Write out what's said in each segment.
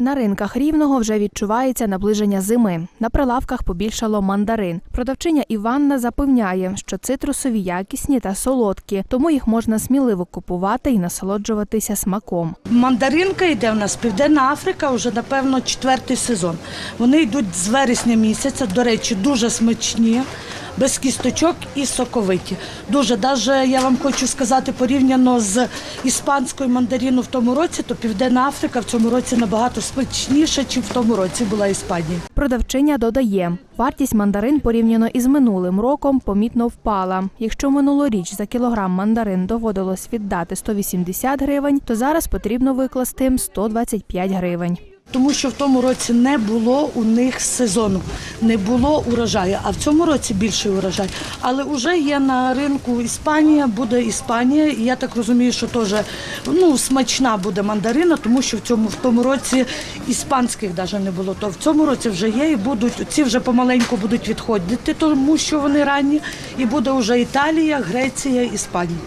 На ринках рівного вже відчувається наближення зими. На прилавках побільшало мандарин. Продавчиня Іванна запевняє, що цитрусові якісні та солодкі, тому їх можна сміливо купувати і насолоджуватися смаком. Мандаринка йде в нас Південна Африка, вже напевно четвертий сезон. Вони йдуть з вересня місяця. До речі, дуже смачні, без кісточок і соковиті. Дуже даже я вам хочу сказати, порівняно з іспанською мандарину в тому році, то Південна Африка в цьому році набагато смачніша, ніж в тому році була Іспанія. Продавчиня додає, вартість мандарин порівняно із минулим роком помітно впала. Якщо минулоріч за кілограм мандарин доводилось віддати 180 гривень, то зараз потрібно викласти 125 гривень. Тому що в тому році не було у них сезону, не було урожаю. А в цьому році більший урожай. Але вже є на ринку Іспанія, буде Іспанія. І я так розумію, що теж ну, смачна буде мандарина, тому що в цьому в тому році іспанських навіть не було. То в цьому році вже є і будуть ці вже помаленьку будуть відходити, тому що вони ранні. І буде вже Італія, Греція, Іспанія.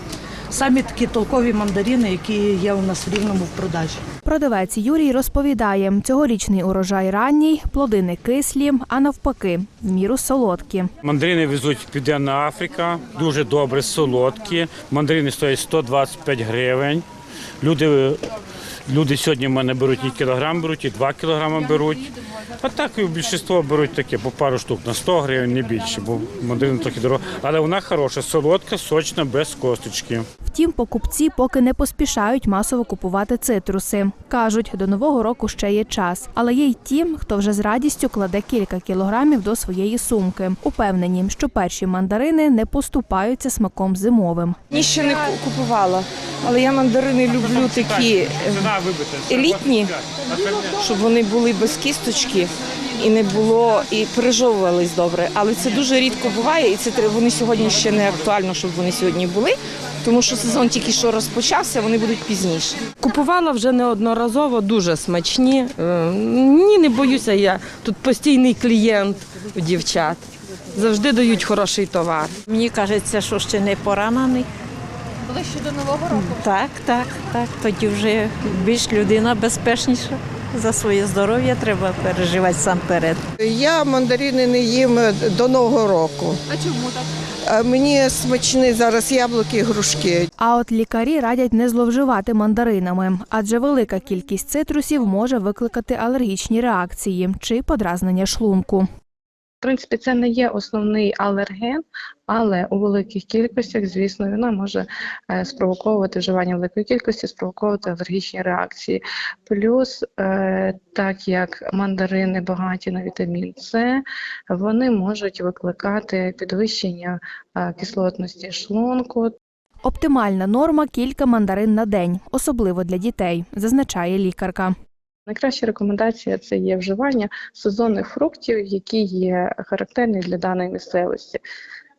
Самі такі толкові мандарини, які є у нас в рівному в продажі. Продавець Юрій розповідає, цьогорічний урожай ранній, плоди не кислі, а навпаки, в міру солодкі. Мандарини везуть Південна Африка, дуже добре, солодкі. Мандарини стоять 125 гривень. Люди, люди сьогодні в мене беруть і кілограм беруть, і 2 кілограми беруть. А так і більшість беруть таке по пару штук на 100 гривень, не більше, бо мандарин трохи дорого. Але вона хороша, солодка, сочна, без косточки. Втім, покупці поки не поспішають масово купувати цитруси. Кажуть, до нового року ще є час. Але є й ті, хто вже з радістю кладе кілька кілограмів до своєї сумки. Упевнені, що перші мандарини не поступаються смаком зимовим. Ні, ще не купувала, але я мандарини люблю такі елітні, щоб вони були без кісточки і не було, і пережовувались добре. Але це дуже рідко буває, і це вони сьогодні ще не актуально, щоб вони сьогодні були, тому що сезон тільки що розпочався, вони будуть пізніше. Купувала вже неодноразово, дуже смачні. Е, Ні, не боюся я. Тут постійний клієнт у дівчат. Завжди дають хороший товар. Мені кажеться, що ще не пора на них. Ближче до нового року. Так, так, так. Тоді вже більш людина безпечніша. За своє здоров'я треба переживати сам перед. Я мандарини не їм до Нового року. А чому так? Мені смачні зараз яблуки і грушки. А от лікарі радять не зловживати мандаринами, адже велика кількість цитрусів може викликати алергічні реакції чи подразнення шлунку. Принципі, це не є основний алерген, але у великих кількостях, звісно, вона може е, спровоковувати вживання великої кількості, спровоковувати алергічні реакції. Плюс, е, так як мандарини багаті на вітамін С, вони можуть викликати підвищення е, кислотності шлунку, Оптимальна норма кілька мандарин на день, особливо для дітей, зазначає лікарка. Найкраща рекомендація це є вживання сезонних фруктів, які є характерні для даної місцевості.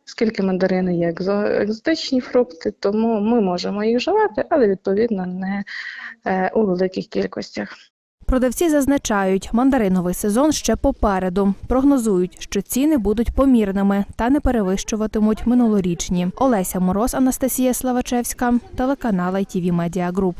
Оскільки мандарини є екзотичні фрукти, тому ми можемо їх вживати, але відповідно не е, у великих кількостях. Продавці зазначають, мандариновий сезон ще попереду. Прогнозують, що ціни будуть помірними та не перевищуватимуть минулорічні. Олеся Мороз, Анастасія Славачевська, телеканал ITV Media Group.